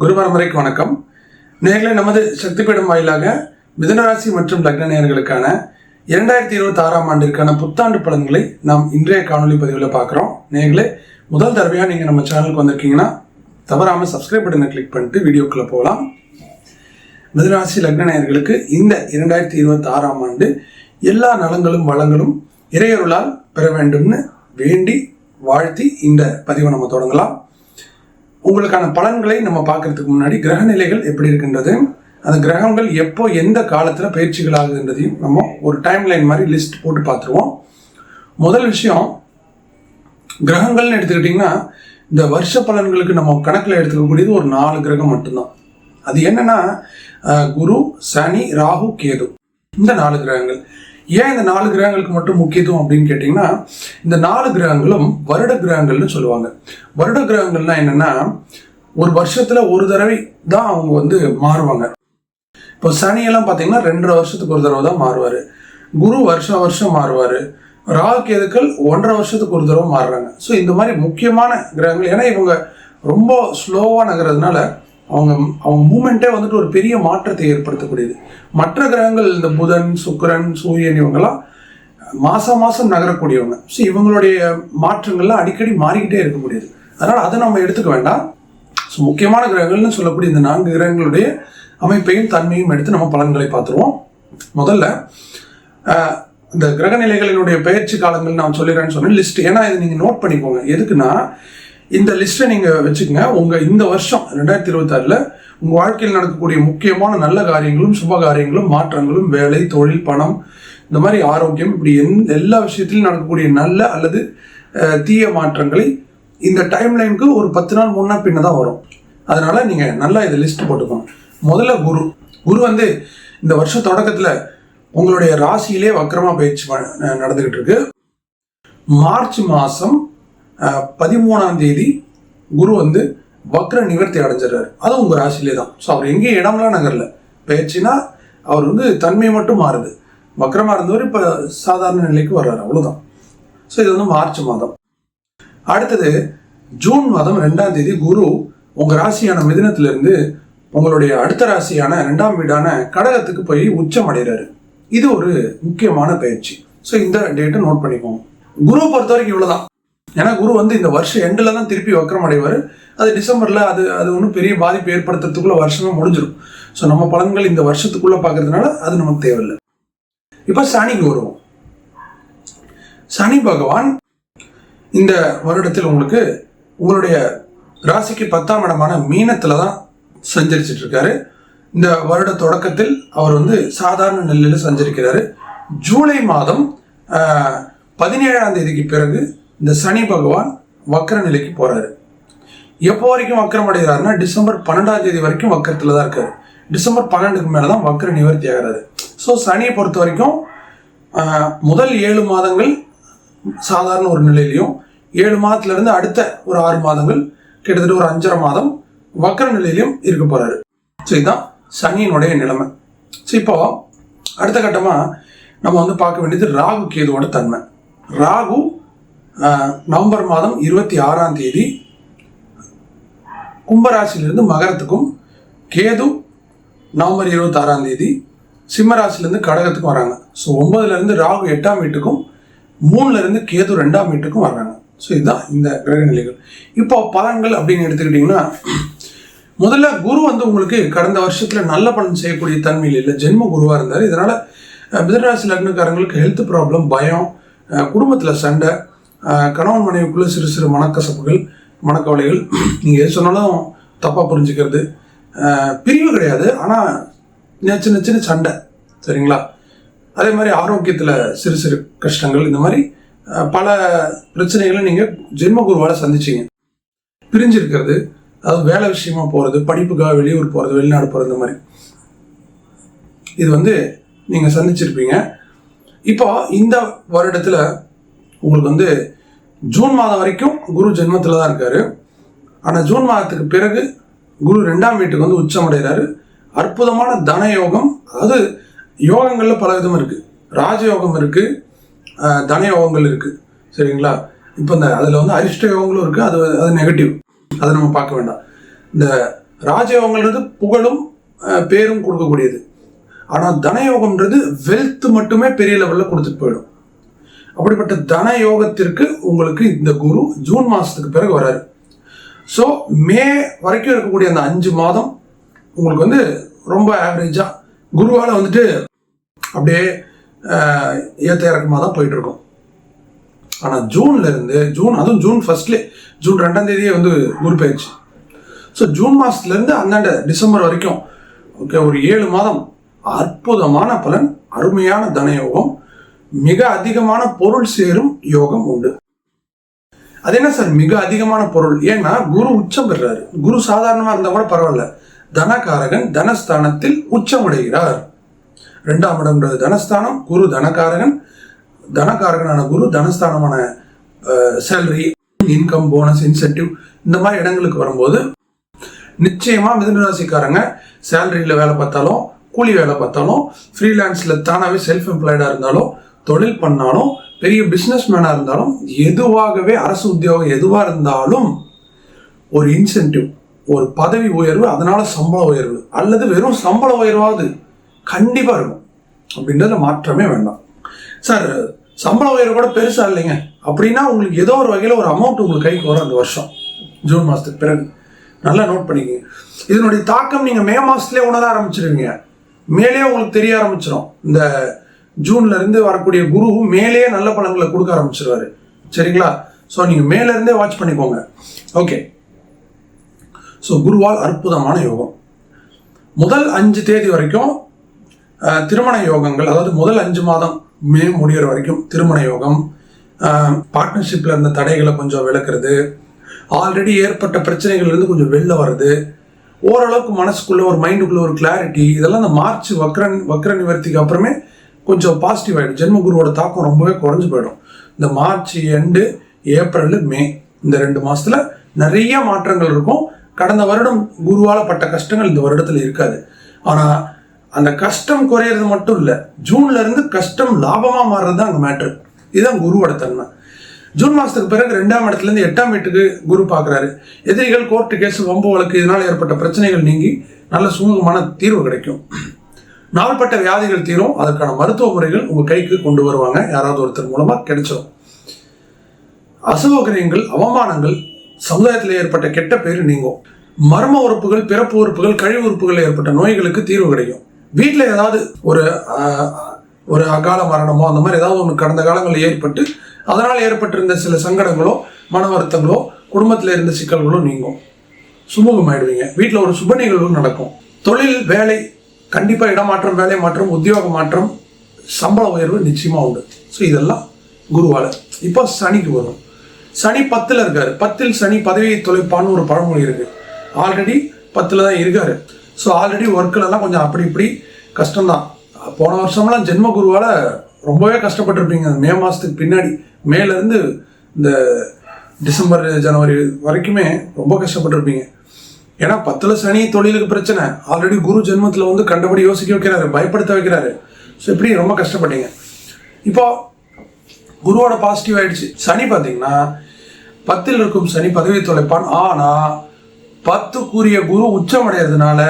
குரு பரம்பரைக்கு வணக்கம். நேர்களை நமது சக்திபீடம் வாயிலாக மிதனராசி மற்றும் லக்ன நேர்களுக்கான இரண்டாயிரத்தி இருபத்தி ஆறாம் ஆண்டிற்கான புத்தாண்டு பலன்களை நாம் இன்றைய காணொலி பதிவில் பார்க்குறோம். நேர்களே முதல் தடவையாக நீங்கள் நம்ம சேனலுக்கு வந்திருக்கீங்கன்னா தவறாமல் சப்ஸ்கிரைப் பட்டனை கிளிக் பண்ணிட்டு வீடியோக்குள்ளே போகலாம். மிதனராசி லக்ன நேயர்களுக்கு இந்த இரண்டாயிரத்தி இருபத்தி ஆறாம் ஆண்டு எல்லா நலங்களும் வளங்களும் இறையருளால் பெற வேண்டும்னு வேண்டி வாழ்த்தி இந்த பதிவை நம்ம தொடங்கலாம். உங்களுக்கான பலன்களை நம்ம பார்க்கறதுக்கு முன்னாடி கிரக நிலைகள் எப்படி இருக்கின்றது? அந்த கிரகங்கள் எப்போ எந்த காலத்தில் பயிற்சிகள் ஆகுதுன்றதையும் நம்ம ஒரு டைம் லைன் மாதிரி லிஸ்ட் போட்டு பார்த்துருவோம். முதல் விஷயம் கிரகங்கள்னு எடுத்துக்கிட்டிங்கன்னா இந்த வருஷ பலன்களுக்கு நம்ம கணக்கில் எடுத்துக்கக்கூடியது ஒரு நாலு கிரகம் மட்டும்தான். அது என்னன்னா குரு சனி ராகு கேது. இந்த நாலு கிரகங்கள். ஏன் இந்த நாலு கிரகங்களுக்கு மட்டும் முக்கியத்துவம் அப்படின்னு கேட்டிங்கன்னா இந்த நாலு கிரகங்களும் வருட கிரகங்கள்னு சொல்லுவாங்க. வருட கிரகங்கள்னா என்னன்னா ஒரு வருஷத்தில் ஒரு தடவை தான் அவங்க வந்து மாறுவாங்க. இப்போ சனியெல்லாம் பார்த்தீங்கன்னா ரெண்டரை வருஷத்துக்கு ஒரு தடவை தான் மாறுவார். குரு வருஷம் வருஷம் மாறுவார். ராகு கேதுக்கள் ஒன்றரை வருஷத்துக்கு ஒரு தடவை மாறுறாங்க. ஸோ இந்த மாதிரி முக்கியமான கிரகங்கள் ஏன்னா இவங்க ரொம்ப ஸ்லோவாக நகர்றதுனால அவங்க அவங்க மூமெண்ட்டே வந்துட்டு ஒரு பெரிய மாற்றத்தை ஏற்படுத்தக்கூடியது. மற்ற கிரகங்கள் இந்த புதன் சுக்கிரன் சூரியன் இவங்கெல்லாம் மாசம் மாசம் நகரக்கூடியவங்க. ஸோ இவங்களுடைய மாற்றங்கள்லாம் அடிக்கடி மாறிக்கிட்டே இருக்கக்கூடியது அதனால் அதை நம்ம எடுத்துக்க வேண்டாம். ஸோ முக்கியமான கிரகங்கள்னு சொல்லக்கூடிய இந்த நான்கு கிரகங்களுடைய அமைப்பையும் தன்மையும் எடுத்து நம்ம பலன்களை பார்த்துருவோம். முதல்ல இந்த கிரக நிலைகளினுடைய பயிற்சி காலங்கள் நான் சொல்லிடுறேன்னு சொன்னேன் லிஸ்ட் ஏன்னா இதை நீங்கள் நோட் பண்ணிக்கோங்க. எதுக்குன்னா இந்த லிஸ்ட்டை நீங்கள் வச்சுக்கோங்க. உங்கள் இந்த வருஷம் ரெண்டாயிரத்தி இருபத்தாறில் உங்கள் வாழ்க்கையில் நடக்கக்கூடிய முக்கியமான நல்ல காரியங்களும் சுப காரியங்களும் மாற்றங்களும் வேலை தொழில் பணம் இந்த மாதிரி ஆரோக்கியம் இப்படி எந் எல்லா விஷயத்திலும் நடக்கக்கூடிய நல்ல அல்லது தீய மாற்றங்களை இந்த டைம் லைனுக்கு ஒரு பத்து நாள் முன்ன பின்ன தான் வரும். அதனால நீங்கள் நல்லா இதை லிஸ்ட் போட்டுக்கோங்க. முதல்ல குரு. குரு வந்து இந்த வருஷ தொடக்கத்தில் உங்களுடைய ராசியிலே வக்கரமாக பயிற்சி நடந்துக்கிட்டு இருக்கு. மார்ச் மாதம் பதிமூணாம் தேதி குரு வந்து வக்ர நிவர்த்தி அடைஞ்சிடுறாரு. அதுவும் உங்கள் ராசிலே தான். ஸோ அவர் எங்கேயும் இடம்லாம் நகரில். பயிற்சினா அவர் வந்து தன்மை மட்டும் மாறுது. வக்ரமாக இருந்தவர் இப்போ சாதாரண நிலைக்கு வர்றாரு. அவ்வளோதான் ஸோ இது வந்து மார்ச் மாதம். அடுத்தது ஜூன் மாதம் ரெண்டாம் தேதி குரு உங்க ராசியான மிதினத்திலிருந்து உங்களுடைய அடுத்த ராசியான ரெண்டாம் வீடான கடகத்துக்கு போய் உச்சம் அடைகிறாரு. இது ஒரு முக்கியமான பயிற்சி ஸோ இந்த டேட்டை நோட் பண்ணிக்கோங்க. குரு பொறுத்த வரைக்கும் இவ்வளோதான் ஏன்னா குரு வந்து இந்த வருஷம் எண்டில் தான் திருப்பி வக்கரம் அடைவார் அது டிசம்பரில் அது அது ஒன்றும் பெரிய பாதிப்பு ஏற்படுத்துறதுக்குள்ள வருஷமே முடிஞ்சிடும் ஸோ நம்ம பலன்கள் இந்த வருஷத்துக்குள்ளே பார்க்கறதுனால அது நமக்கு தேவையில்லை. இப்போ சனிக்கு வருவோம். சனி பகவான் இந்த வருடத்தில் உங்களுக்கு உங்களுடைய ராசிக்கு பத்தாம் இடமான மீனத்தில் தான் சஞ்சரிச்சிட்டு இருக்காரு. இந்த வருட தொடக்கத்தில் அவர் வந்து சாதாரண நிலையில் சஞ்சரிக்கிறாரு. ஜூலை மாதம் பதினேழாம் தேதிக்கு பிறகு இந்த சனி பகவான் வக்கர நிலைக்கு போறாரு. எப்போ வரைக்கும் வக்கரம் அடைகிறாருன்னா டிசம்பர் பன்னெண்டாம் தேதி வரைக்கும் வக்கரத்தில் தான் இருக்காரு. டிசம்பர் பன்னெண்டுக்கு மேலே தான் வக்கர நிவர்த்தி ஆகிறாரு. ஸோ சனியை பொறுத்த வரைக்கும் முதல் ஏழு மாதங்கள் சாதாரண ஒரு நிலையிலையும் ஏழு மாதத்துல இருந்து அடுத்த ஒரு ஆறு மாதங்கள் கிட்டத்தட்ட ஒரு அஞ்சரை மாதம் வக்கர நிலையிலையும் இருக்க போறாரு. ஸோ இதுதான் சனியினுடைய நிலைமை. ஸோ இப்போ அடுத்த கட்டமா நம்ம வந்து பார்க்க வேண்டியது ராகு கேதுவோட தன்மை. ராகு நவம்பர் மாதம் இருபத்தி ஆறாம் தேதி கும்பராசிலிருந்து மகரத்துக்கும் கேது நவம்பர் இருபத்தி ஆறாம் தேதி சிம்மராசிலேருந்து கடகத்துக்கும் வராங்க. ஸோ ஒன்பதுலேருந்து ராகு எட்டாம் வீட்டுக்கும் மூணுலேருந்து கேது ரெண்டாம் வீட்டுக்கும் வர்றாங்க. ஸோ இதுதான் இந்த கிரக நிலைகள். இப்போ பலன்கள் அப்படின்னு எடுத்துக்கிட்டிங்கன்னா முதல்ல குரு வந்து உங்களுக்கு கடந்த வருஷத்தில் நல்ல பலன் செய்யக்கூடிய தன்மையில் இல்லை. ஜென்ம குருவாக இருந்தார். இதனால் மிதராசி லக்னக்காரங்களுக்கு ஹெல்த் ப்ராப்ளம் பயம் குடும்பத்தில் சண்டை கணவன் மனைவிக்குள்ள சிறு சிறு மனக்கசப்புகள் மனக்கவலைகள். நீங்கள் எது சொன்னாலும் தப்பாக புரிஞ்சுக்கிறது. பிரிவு கிடையாது. ஆனால் சின்ன சின்ன சண்டை. சரிங்களா? அதே மாதிரி ஆரோக்கியத்தில் சிறு சிறு கஷ்டங்கள். இந்த மாதிரி பல பிரச்சனைகளை நீங்கள் ஜென்ம குருவால் பிரிஞ்சிருக்கிறது. அதாவது வேலை விஷயமா போகிறது படிப்புக்காக வெளியூர் போகிறது வெளிநாடு போகிறது இந்த மாதிரி. இது வந்து நீங்கள் சந்திச்சிருப்பீங்க. இப்போ இந்த வருடத்தில் உங்களுக்கு வந்து ஜூன் மாதம் வரைக்கும் குரு ஜென்மத்தில் தான் இருக்கார். ஆனால் ஜூன் மாதத்துக்கு பிறகு குரு ரெண்டாம் வீட்டுக்கு வந்து உச்சமடைகிறாரு அற்புதமான தன யோகம் அதாவது யோகங்களில் பல விதம் இருக்குது ராஜயோகம் இருக்குது தன யோகங்கள் இருக்குது சரிங்களா? இப்போ இந்த அதில் வந்து அரிஷ்ட யோகங்களும் இருக்குது அது அது நெகட்டிவ் அதை நம்ம பார்க்க வேண்டாம். இந்த ராஜயோகங்கிறது புகழும் பேரும் கொடுக்கக்கூடியது. ஆனால் தனயோகம்ன்றது வெல்த் மட்டுமே பெரிய லெவலில் கொடுத்துட்டு போயிடும். அப்படிப்பட்ட தன யோகத்திற்கு உங்களுக்கு இந்த குரு ஜூன் மாதத்துக்கு பிறகு வராரு. ஸோ மே வரைக்கும் இருக்கக்கூடிய அந்த அஞ்சு மாதம் உங்களுக்கு வந்து ரொம்ப ஆவரேஜாக குருவால் வந்துட்டு அப்படியே ஏற்ற இறக்கமாக தான் போயிட்டுருக்கும். ஆனால் ஜூன்ல இருந்து ஜூன் அதுவும் ஜூன் ஃபர்ஸ்ட்லே ஜூன் ரெண்டாம் தேதியே வந்து குரு பயிற்சி. ஸோ ஜூன் மாதத்துலேருந்து அந்தாண்ட டிசம்பர் வரைக்கும் ஓகே ஒரு ஏழு மாதம் அற்புதமான பலன் அருமையான தனயோகம் மிக அதிகமான பொருள் சேரும் யோகம் உண்டு. அது என்ன சார்? மிக அதிகமான பொருள். ஏன்னா குரு உச்சம் பெறாரு. குரு சாதாரணமா இருந்தா கூட பரவாயில்ல. தனகாரகன் தனஸ்தானத்தில் உச்சமடைகிறார். ரெண்டாம் இடம்ன்றது தனஸ்தானம் குரு தனகாரகன். தனகாரகனான குரு தனஸ்தானமான சேலரி இன்கம் போனஸ் இன்சென்டிவ் இந்த மாதிரி இடங்களுக்கு வரும்போது நிச்சயமா மிதனராசிக்காரங்க சேலரியில் வேலை பார்த்தாலும் கூலி வேலை பார்த்தாலும் ஃப்ரீலான்ஸில் தானாகவே செல்ஃப் எம்ப்ளாய்டாக இருந்தாலும் தொழில் பண்ணாலும் பெரிய பிஸ்னஸ் மேனாக இருந்தாலும் எதுவாகவே அரசு உத்தியோகம் எதுவாக இருந்தாலும் ஒரு இன்சென்டிவ் ஒரு பதவி உயர்வு அதனால சம்பள உயர்வு அல்லது வெறும் சம்பள உயர்வாவது கண்டிப்பாக இருக்கும். அப்படின்றத மாற்றமே வேண்டாம். சார் சம்பள உயர்வு கூட பெருசாக இல்லைங்க. அப்படின்னா உங்களுக்கு ஏதோ ஒரு வகையில் ஒரு அமௌண்ட் உங்களுக்கு கைக்கு வரும் அந்த வருஷம். ஜூன் மாதத்துக்கு பிறகு. நல்லா நோட் பண்ணிக்கங்க. இதனுடைய தாக்கம் நீங்கள் மே மாதத்துலேயே உணர ஆரம்பிச்சிருவீங்க. மேலே உங்களுக்கு தெரிய ஆரம்பிச்சிடும் இந்த ஜூன்ல இருந்து வரக்கூடிய குரு மேலேயே நல்ல பலன்களை கொடுக்க ஆரம்பிச்சிருவாரு. சரிங்களா? ஸோ நீங்கள் மேல இருந்தே வாட்ச் பண்ணிக்கோங்க. ஓகே ஸோ குருவால் அற்புதமான யோகம். முதல் அஞ்சு தேதி வரைக்கும் திருமண யோகங்கள் அதாவது முதல் அஞ்சு மாதம் மே முடிகிற வரைக்கும் திருமண யோகம் பார்ட்னர்ஷிப்பில் இருந்த தடைகளை கொஞ்சம் விளக்குறது ஆல்ரெடி ஏற்பட்ட பிரச்சனைகள்லேருந்து கொஞ்சம் வெளில வர்றது ஓரளவுக்கு மனசுக்குள்ளே ஒரு மைண்டுக்குள்ளே ஒரு கிளாரிட்டி இதெல்லாம் இந்த மார்ச் வக்ரன் வக்ர நிவர்த்திக்கு அப்புறமே கொஞ்சம் பாசிட்டிவ் ஆகிடும் ஜென்மகுருவோட தாக்கம் ரொம்பவே குறைஞ்சு போயிடும். இந்த மார்ச் எண்டு ஏப்ரல் மே இந்த ரெண்டு மாசத்துல நிறைய மாற்றங்கள் இருக்கும். கடந்த வருடம் குருவால பட்ட கஷ்டங்கள் இந்த வருடத்துல இருக்காது. ஆனா அந்த கஷ்டம் குறையிறது மட்டும் இல்லை ஜூன்ல இருந்து கஷ்டம் லாபமா மாறுறது தான் அங்க மேட்ரு இதுதான் குருவோட தன்மை. ஜூன் மாசத்துக்கு பிறகு ரெண்டாம் இடத்துல இருந்து எட்டாம் வீட்டுக்கு குரு பார்க்குறாரு எதிரிகள் கோர்ட்டு கேஸ் வம்பு வழக்கு இதனால் ஏற்பட்ட பிரச்சனைகள் நீங்கி நல்ல சுமூகமான தீர்வு கிடைக்கும். நாள்பட்ட வியாதிகள் தீரும். அதற்கான மருத்துவ முறைகள் உங்கள் கைக்கு கொண்டு வருவாங்க. யாராவது ஒருத்தர் மூலமாக கிடைச்சிடும் அசுபகிரியங்கள் அவமானங்கள் சமுதாயத்தில் ஏற்பட்ட கெட்ட பேர் நீங்கும். மர்ம உறுப்புகள் பிறப்பு உறுப்புகள் கழிவு உறுப்புகள் ஏற்பட்ட நோய்களுக்கு தீர்வு கிடைக்கும். வீட்டில் ஏதாவது ஒரு ஒரு அகால மரணமோ அந்த மாதிரி ஏதாவது ஒன்று கடந்த காலங்களில் ஏற்பட்டு அதனால் ஏற்பட்டிருந்த சில சங்கடங்களோ மன வருத்தங்களோ குடும்பத்தில் இருந்த சிக்கல்களோ நீங்கும். சுமூகமாயிடுவீங்க. வீட்டில் ஒரு சுப நிகழ்வு நடக்கும். தொழில் வேலை கண்டிப்பாக இடமாற்றம் வேலை மாற்றம் உத்தியோக மாற்றம் சம்பள உயர்வு நிச்சயமாக உண்டு. ஸோ இதெல்லாம் குருவால. இப்போ சனிக்கு வரும். சனி பத்தில் இருக்கார். பத்தில் சனி பதவியை தொலைப்பான்னு ஒரு பழமொழி இருக்குது ஆல்ரெடி பத்தில் தான் இருக்கார். ஸோ ஆல்ரெடி ஒர்க்கிலலாம் கொஞ்சம் அப்படி இப்படி கஷ்டம்தான். போன வருஷம்லாம் ஜென்ம குருவால் ரொம்பவே கஷ்டப்பட்டிருப்பீங்க. மே மாதத்துக்கு பின்னாடி மேலேருந்து இந்த டிசம்பர் ஜனவரி வரைக்குமே ரொம்ப கஷ்டப்பட்டுருப்பீங்க. ஏன்னா பத்துல சனி தொழிலுக்கு பிரச்சனை. ஆல்ரெடி குரு ஜென்மத்தில் வந்து கண்டபடி யோசிக்க வைக்கிறாரு பயப்படுத்த வைக்கிறாரு. ஸோ இப்படி ரொம்ப கஷ்டப்பட்டீங்க? இப்போ குருவோட பாசிட்டிவ் ஆயிடுச்சு. சனி பார்த்தீங்கன்னா பத்தில் இருக்கும் சனி பதவி தொலைப்பான். ஆனா பத்துக்குரிய குரு உச்சம் அடைகிறதுனால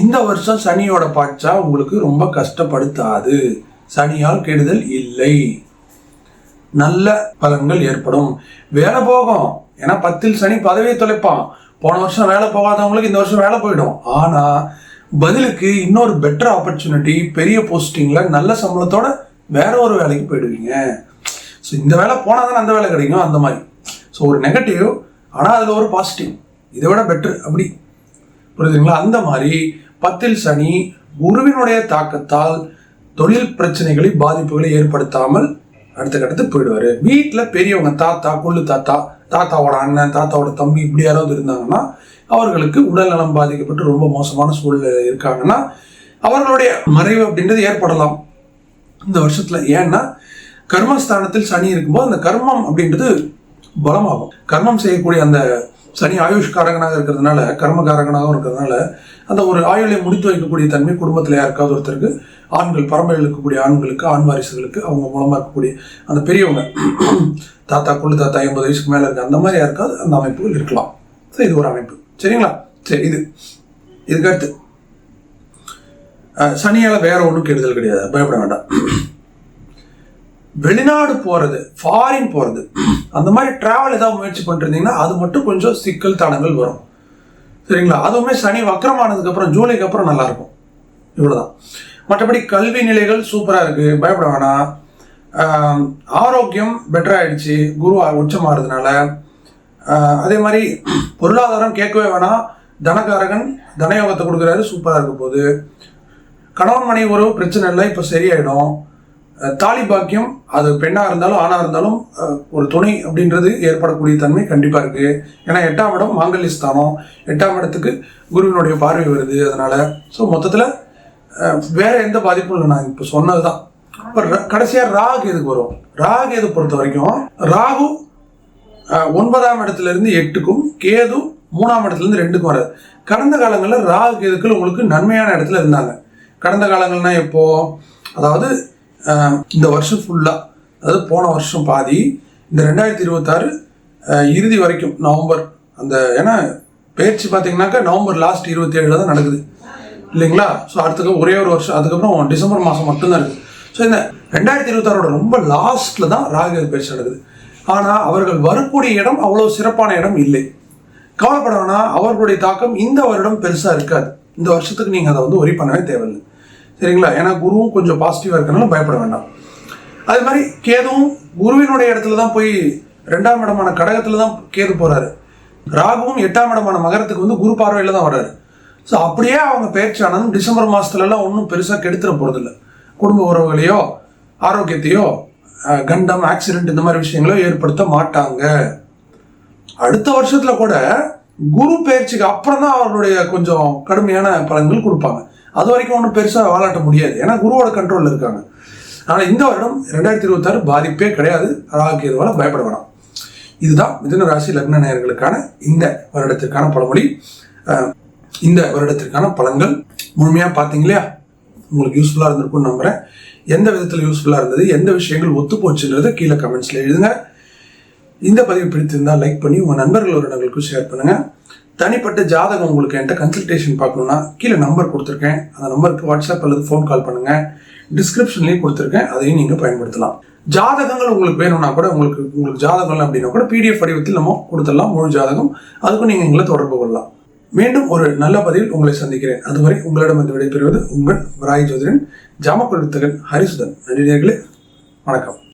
இந்த வருஷம் சனியோட பாய்ச்சா உங்களுக்கு ரொம்ப கஷ்டப்படுத்தாது. சனியால் கெடுதல் இல்லை. நல்ல பலன்கள் ஏற்படும். வேலை போகும். ஏன்னா பத்தில் சனி பதவியை தொலைப்பான். போன வருஷம் வேலை போகாதவங்களுக்கு இந்த வருஷம் வேலை போயிடும். ஆனா பதிலுக்கு இன்னொரு பெட்டர் ஆப்பர்ச்சுனிட்டி பெரிய போஸ்டிங்ல நல்ல சம்பளத்தோட வேற ஒரு வேலைக்கு போயிடுவீங்க. ஸோ இந்த வேலை போனால் தானே அந்த வேலை கிடைக்கும்? அந்த மாதிரி. ஸோ ஒரு நெகட்டிவ் ஆனால் அதில் ஒரு பாசிட்டிவ் இதை விட பெட்டர் அப்படி. புரியுதுங்களா? அந்த மாதிரி பத்தில் சனி குருவினுடைய தாக்கத்தால் தொழில் பிரச்சனைகளை பாதிப்புகளை ஏற்படுத்தாமல் அடுத்த கட்டத்துக்கு போயிடுவார். வீட்டில் பெரியவங்க தாத்தா கொள்ளு தாத்தா தாத்தாவோட அண்ணன் தாத்தாவோட தம்பி இப்படி யாராவது இருந்தாங்கன்னா அவர்களுக்கு உடல் நலம் பாதிக்கப்பட்டு ரொம்ப மோசமான சூழ்நிலை இருக்காங்கன்னா அவர்களுடைய மறைவு அப்படின்றது ஏற்படலாம். இந்த வருஷத்துல ஏன்னா கர்மஸ்தானத்தில் சனி இருக்கும்போது அந்த கர்மம் அப்படின்றது பலமாகும். கர்மம் செய்யக்கூடிய அந்த சனி ஆயுஷ்காரகனாக இருக்கிறதுனால கர்மகாரகனாகவும் இருக்கிறதுனால அந்த ஒரு ஆயுளை முடித்து வைக்கக்கூடிய தன்மை குடும்பத்தில் யாருக்காவது ஒருத்தருக்கு ஆண்கள் பரம்பரையில் இருக்கக்கூடிய ஆண்களுக்கு ஆண் வாரிசுகளுக்கு அவங்க மூலமாக இருக்கக்கூடிய அந்த பெரியவங்க தாத்தா கொள்ளு தாத்தா ஐம்பது வயசுக்கு மேலே இருக்க அந்த மாதிரி யாருக்காவது அந்த அமைப்புகள் இருக்கலாம். ஸோ இது ஒரு அமைப்பு. சரிங்களா? சரி இது. இதுக்கடுத்து அஹ், சனியால வேற ஒன்றும் கெடுதல் கிடையாது. பயப்பட வேண்டாம். வெளிநாடு போகிறது ஃபாரின் போகிறது அந்த மாதிரி ட்ராவல் ஏதாவது முயற்சி பண்ணிருந்தீங்கன்னா அது மட்டும் கொஞ்சம் சிக்கல் தடங்கள் வரும். சரிங்களா? அதுவுமே சனி வக்கரமானதுக்கு அப்புறம் ஜூலைக்கு அப்புறம் நல்லா இருக்கும் இவ்வளவுதான். மற்றபடி கல்வி நிலைகள் சூப்பரா இருக்கு. பயப்பட வேணாம் ஆரோக்கியம் பெட்டர் ஆயிடுச்சு. குரு உச்சமாறதுனால. அதே மாதிரி பொருளாதாரம் கேட்கவே வேணாம் தனகாரகன் தனயோகத்தை கொடுக்குறாரு. சூப்பராக இருக்க போகுது. கணவன் மனைவி உறவு பிரச்சனை இல்லை. இப்போ சரியாயிடும். தாலிபாக்கியம் அது பெண்ணாக இருந்தாலும் ஆணாக இருந்தாலும் ஒரு துணை அப்படின்றது ஏற்படக்கூடிய தன்மை கண்டிப்பாக இருக்குது ஏன்னா எட்டாம் இடம் மாங்கல்ய ஸ்தானம். எட்டாம் இடத்துக்கு குருவினுடைய பார்வை வருது அதனால். ஸோ மொத்தத்தில் வேற எந்த பாதிப்பும் இல்லை. நான் இப்போ சொன்னது தான் இப்போ கடைசியாக ராகு எதுக்கு வரும்? ராகு எது பொறுத்த வரைக்கும்? ராகு ஒன்பதாம் இடத்துல இருந்து எட்டுக்கும் கேது மூணாம் இடத்துலேருந்து ரெண்டுக்கும் வராது. கடந்த காலங்களில் ராகு கேதுக்கள் உங்களுக்கு நன்மையான இடத்துல இருந்தாங்க. கடந்த காலங்கள்னால் எப்போது அதாவது இந்த வருஷம் ஃபுல்லாக அதாவது போன வருஷம் பாதி இந்த ரெண்டாயிரத்தி இருபத்தாறு இறுதி வரைக்கும் நவம்பர் அந்த ஏன்னா பயிற்சி பார்த்தீங்கன்னாக்கா நவம்பர் லாஸ்ட் இருபத்தி ஏழில் தான் நடக்குது. இல்லைங்களா? ஸோ அடுத்தது ஒரே ஒரு வருஷம் அதுக்கப்புறம் டிசம்பர் மாதம் மட்டும்தான் இருக்குது ஸோ இந்த ரெண்டாயிரத்தி இருபத்தாறோட ரொம்ப லாஸ்ட்டில் தான் ராகு பயிற்சி நடக்குது. ஆனால் அவர்கள் வரக்கூடிய இடம் அவ்வளோ சிறப்பான இடம் இல்லை. கவலைப்பட வேணாம் அவர்களுடைய தாக்கம் இந்த வருடம் பெருசாக இருக்காது. இந்த வருஷத்துக்கு நீங்கள் அதை வந்து ஒரி பண்ணவே தேவையில்லை. சரிங்களா? ஏன்னா குருவும் கொஞ்சம் பாசிட்டிவாக இருக்கிறனால பயப்பட வேண்டாம். அது மாதிரி கேதுவும் குருவினுடைய இடத்துல தான் போய் ரெண்டாம் இடமான கடகத்தில் தான் கேது போகிறாரு ராகுவும் எட்டாம் இடமான மகரத்துக்கு வந்து குரு பார்வையில் தான் வர்றாரு. ஸோ அப்படியே அவங்க பயிற்சி டிசம்பர் மாதத்துலலாம் ஒன்றும் பெருசாக கெடுத்துட போகிறதில்ல குடும்ப உறவுகளையோ ஆரோக்கியத்தையோ கண்டம் ஆக்சிடென்ட் இந்த மாதிரி விஷயங்களோ ஏற்படுத்த மாட்டாங்க. அடுத்த வருஷத்தில் கூட குரு பயிற்சிக்கு அப்புறம் தான் அவர்களுடைய கொஞ்சம் கடுமையான பலன்கள் கொடுப்பாங்க. அது வரைக்கும் ஒன்றும் பெருசாக வாலாட்ட முடியாது. ஏன்னா குருவோட கண்ட்ரோலில் இருக்காங்க. ஆனால் இந்த வருடம் ரெண்டாயிரத்தி இருபத்தாறு பாதிப்பே கிடையாது. ராகுகேதுவால பயப்பட வேணாம். இதுதான் மிதுன ராசி லக்ன நேயர்களுக்கான இந்த வருடத்திற்கான பழமொழி. இந்த வருடத்திற்கான பலன்கள் முழுமையாக பார்த்தீங்க இல்லையா? உங்களுக்கு யூஸ்ஃபுல்லாக இருந்திருக்கும்னு நம்புறேன். எந்த விதத்தில் யூஸ்ஃபுல்லாக இருந்தது? எந்த விஷயங்கள் ஒத்து போச்சுன்றதை கீழே கமெண்ட்ஸில் எழுதுங்க. இந்த பதிவு பிடித்திருந்தால் லைக் பண்ணி உங்கள் நண்பர்கள் வருடங்களுக்கும் ஷேர் பண்ணுங்கள் தனிப்பட்ட ஜாதகம் உங்களுக்கு என்கிட்ட கன்சல்டேஷன் பார்க்கணுன்னா கீழே நம்பர் கொடுத்துருக்கேன். அந்த நம்பருக்கு வாட்ஸ்அப் அல்லது ஃபோன் கால் பண்ணுங்க. டிஸ்கிரிப்ஷன்லேயும் கொடுத்துருக்கேன். அதையும் நீங்கள் பயன்படுத்தலாம். ஜாதகங்கள் உங்களுக்கு வேணும்னா கூட உங்களுக்கு உங்களுக்கு ஜாதகங்கள் அப்படின்னா கூட பிடிஎஃப் வடிவத்தில் நம்ம கொடுத்துடலாம். முழு ஜாதகம். அதுக்கும் நீங்கள் எங்களை தொடர்பு கொள்ளலாம். மீண்டும் ஒரு நல்ல பதிவில் உங்களை சந்திக்கிறேன். அதுவரை உங்களிடம் வந்து விடைபெறுவது உங்கள் ராய் ஜோதிடன் ஜாமக்கொள் வித்தகன் ஹரிசுதன். நன்றி வணக்கம்.